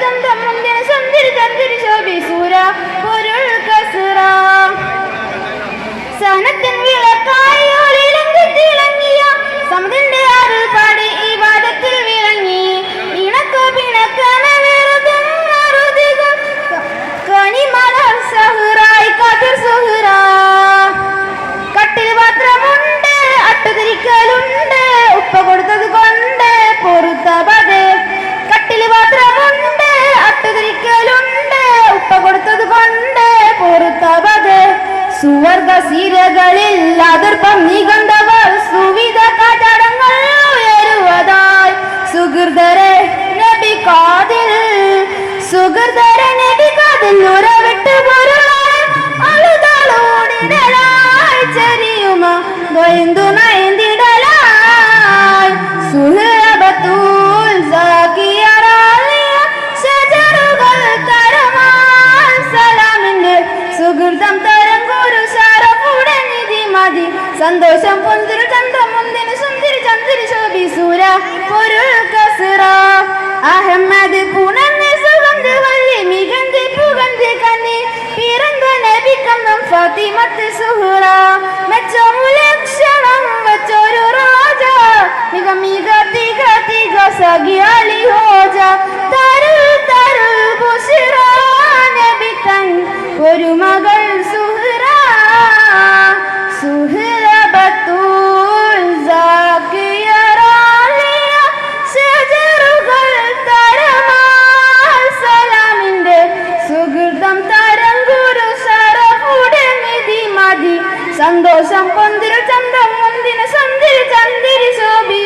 தந்திரி தந்திரி தந்திரி സുവർഗ സീരകളിൽ അതിർപ്പം നികണ്ടവർ സുവിധ കാറ്റടങ്ങൾ ഉയരുവതായി സുഹൃതരെ നബി കാതിൽ സുഹൃതരെ നബി കാതിൽ ഉറവിട്ട് പൊരുളായി അളുതളോടിടലായി ചെറിയുമ നൊയന്തു നയന്തിടലായി മതി. സന്തോഷം പൊന്തിരു മുന്തിന് സുന്ദരി ചന്ദ്രി ശോഭി സൂര പൊരുൾ കസുറ. അഹമ്മദ് പുണർന്ന് സുഗന്ധ വള്ളി മികന്തി പുകന്തി കന്നി നബി നബിക്കന്നം ഫാത്തിമത്ത് സുഹറ. മെച്ചമുലക്ഷണം സന്തോഷം പൊന്തിരു ചന്തം മുന്തിന് സന്തിരി ചന്ദിരി ശോഭി.